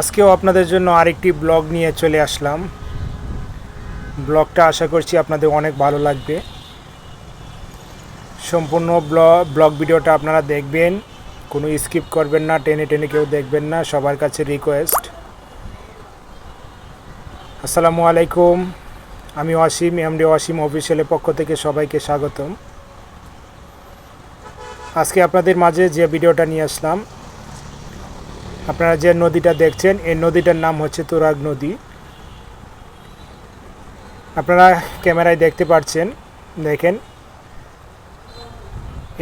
আজকেও আপনাদের জন্য আরেকটি ব্লগ নিয়ে চলে আসলাম। ব্লগটা আশা করছি আপনাদের অনেক ভালো লাগবে। সম্পূর্ণ ব্লগ ভিডিওটা আপনারা দেখবেন। কোনো স্কিপ করবেন না, টেনে টেনে কেউ দেখবেন না, সবার কাছে রিকোয়েস্ট আসসালামু আলাইকুম। আমি ওয়াসিম এমডি ওয়াসিম অফিসিয়ালের পক্ষ থেকে সবাইকে স্বাগতম। আজকে আপনাদের মাঝে যে ভিডিওটা নিয়ে আসলাম আপনারা যে নদীটা দেখছেন, এই নদীটার নাম হচ্ছে তুরাগ নদী। আপনারা ক্যামেরায় দেখতে পাচ্ছেন, দেখেন।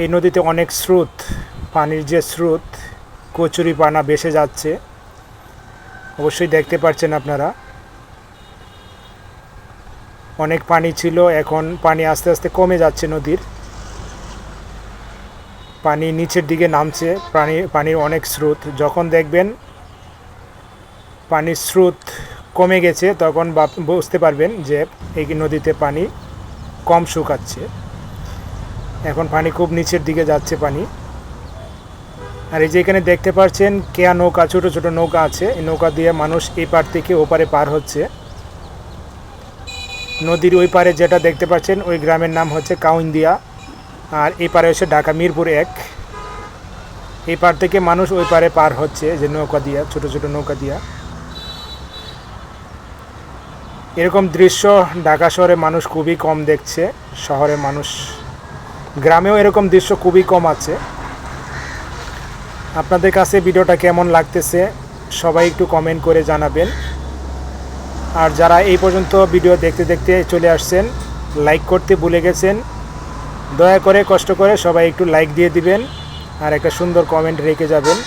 এই নদীতে অনেক স্রোত, পানির যে স্রোত, কচুরি পানা বেসে যাচ্ছে। অবশ্যই দেখতে পাচ্ছেন আপনারা। অনেক পানি ছিল, এখন পানি আস্তে আস্তে কমে যাচ্ছে নদীর। পানি নিচের দিকে নামছে, পানি, পানির অনেক স্রোত। যখন দেখবেন পানির স্রোত কমে গেছে, তখন বুঝতে পারবেন যে এই নদীতে পানি কম শুকাচ্ছে। এখন পানি খুব নিচের দিকে যাচ্ছে পানি। আর এই যে এখানে দেখতে পাচ্ছেন, কেয়া নৌকা, ছোট ছোট নৌকা আছে। এই নৌকা দিয়ে মানুষ এই পার থেকে ওপারে পার হচ্ছে। নদীর ওই পারে যেটা দেখতে পাচ্ছেন, ওই গ্রামের নাম হচ্ছে কাউন্দিয়া। আর এই পারে হচ্ছে ঢাকা মিরপুর এক। এই পার থেকে মানুষ ওই পারে পার হচ্ছে যে নৌকা দিয়া, ছোট ছোট নৌকা দিয়া। এরকম দৃশ্য ঢাকা শহরে মানুষ খুবই কম দেখছে, শহরে মানুষ, গ্রামেও এরকম দৃশ্য খুবই কম আছে। আপনাদের কাছে ভিডিওটা কেমন লাগতেছে, সবাই একটু কমেন্ট করে জানাবেন। আর যারা এই পর্যন্ত ভিডিও দেখতে দেখতে চলে আসছেন লাইক করতে ভুলে গেছেন দয়া করে, কষ্ট করে সবাই একটু লাইক দিয়ে দিবেন আর একটা সুন্দর কমেন্ট রেখে যাবেন।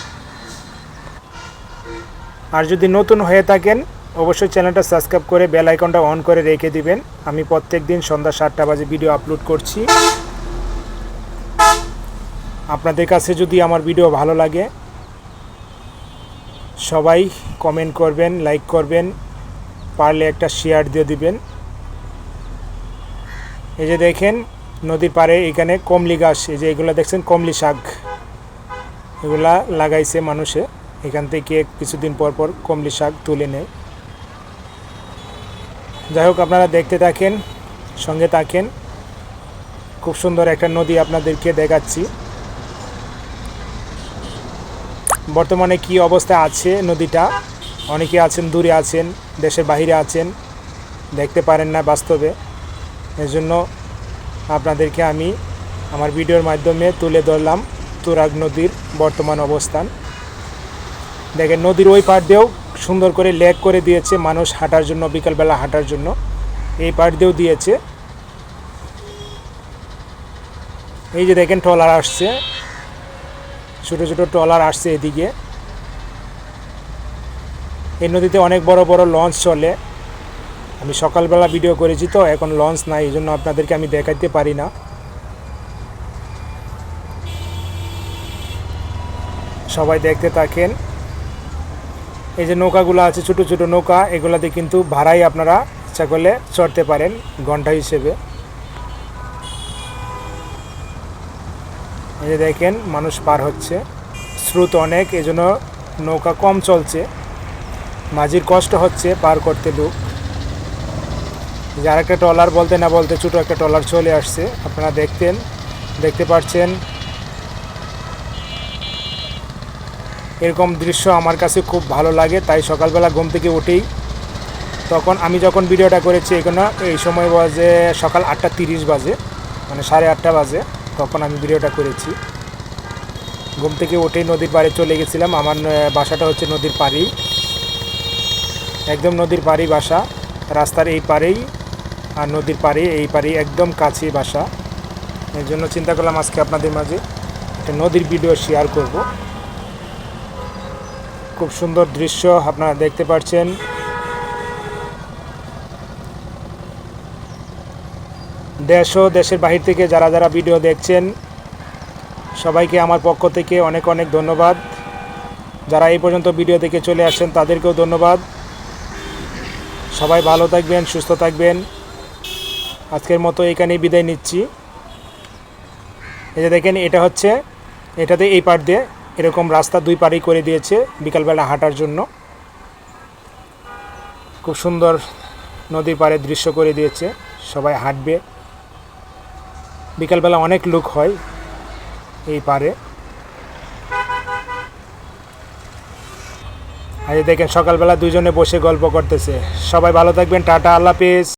আর যদি নতুন হয়ে থাকেন, অবশ্যই চ্যানেলটা সাবস্ক্রাইব করে বেল আইকনটা অন করে রেখে দিবেন। আমি প্রত্যেক দিন সন্ধ্যা সাতটা বাজে ভিডিও আপলোড করছি। আপনাদের কাছে যদি আমার ভিডিও ভালো লাগে, সবাই কমেন্ট করবেন লাইক করবেন, পারলে একটা শেয়ার দিয়ে দিবেন। এই যে দেখেন নদীর পাড়ে এখানে কমলি গাছ, এই যে এগুলো দেখছেন, কমলি শাক। এগুলা লাগাইছে মানুষে। এখান থেকে কিছুদিন পর পর কমলি শাক তুলে নেয়। যাই হোক, আপনারা দেখতে থাকেন, সঙ্গে থাকেন। খুব সুন্দর একটা নদী আপনাদেরকে দেখাচ্ছি। বর্তমানে কি অবস্থা আছে নদীটা? অনেকে আছেন, দূরে আছেন, দেশের বাইরে আছেন, দেখতে পারেন না বাস্তবে। এর জন্য আপনাদেরকে আমি আমার ভিডিওর মাধ্যমে তুলে ধরলাম তুরাগ নদীর বর্তমান অবস্থান। দেখেন, নদীর ওই পাড় দিয়েও সুন্দর করে লেক করে দিয়েছে মানুষ হাঁটার জন্য, বিকালবেলা হাঁটার জন্য। এই পাড় দিয়েও দিয়েছে। এই যে দেখেন, ট্রলার আসছে। ছোটো ছোটো ট্রলার আসছে এদিকে। এই নদীতে অনেক বড় বড় লঞ্চ চলে। আমি সকালবেলা ভিডিও করেছি তো, এখন লঞ্চ নাই, এই জন্য আপনাদেরকে আমি দেখাইতে পারি না। সবাই দেখতে থাকেন। এই যে নৌকাগুলো আছে, ছোট ছোট নৌকা, এগুলাতে কিন্তু ভাড়াই আপনারা ইচ্ছা করলে চড়তে পারেন, ঘণ্টা হিসেবে। এই যে দেখেন, মানুষ পার হচ্ছে। স্রোত অনেক এই জন্য নৌকা কম চলছে। মাঝির কষ্ট হচ্ছে পার করতে লোক যার একটা ট্রলার বলতে না বলতে ছোটো একটা ট্রলার চলে আসছে। আপনারা দেখতেন, দেখতে পাচ্ছেন। এরকম দৃশ্য আমার কাছে খুব ভালো লাগে, তাই সকালবেলা ঘুম থেকে উঠেই তখন আমি যখন ভিডিওটা করেছি এখানে, এই সময় বাজে সকাল আটটা তিরিশ বাজে মানে সাড়ে আটটা বাজে, তখন আমি ভিডিওটা করেছি। ঘুম থেকে উঠেই নদীর পাড়ে চলে গেছিলাম, আমার বাসাটা হচ্ছে নদীর পাড়েই। একদম নদীর পাড়ি বাসা, রাস্তার এই পাড়েই। আর নদীর পাড়ে, এই পাড়ে একদম কাছে বাসা। এর জন্য চিন্তা করলাম আজকে আপনাদের মাঝে একটা নদীর ভিডিও শেয়ার করব। খুব সুন্দর দৃশ্য আপনারা দেখতে পাচ্ছেন। দেশ ও দেশের বাহির থেকে যারা যারা ভিডিও দেখছেন, সবাইকে আমার পক্ষ থেকে অনেক অনেক ধন্যবাদ। যারা এই পর্যন্ত ভিডিও দেখে চলে আসছেন, তাদেরকেও ধন্যবাদ। সবাই ভালো থাকবেন, সুস্থ থাকবেন। আজকের মতো এখানেই বিদায় নিচ্ছি। এই যে দেখেন, এটা হচ্ছে, এটাতে এই পার দিয়ে এরকম রাস্তা দুই পাড়েই করে দিয়েছে বিকালবেলা হাঁটার জন্য। খুব সুন্দর নদীর পাড়ে দৃশ্য করে দিয়েছে, সবাই হাঁটবে। বিকালবেলা অনেক লোক হয় এই পারে আর দেখেন, সকালবেলা দুজনে বসে গল্প করতেছে। সবাই ভালো থাকবেন, টাটা, আল্লাহ হাফেজ।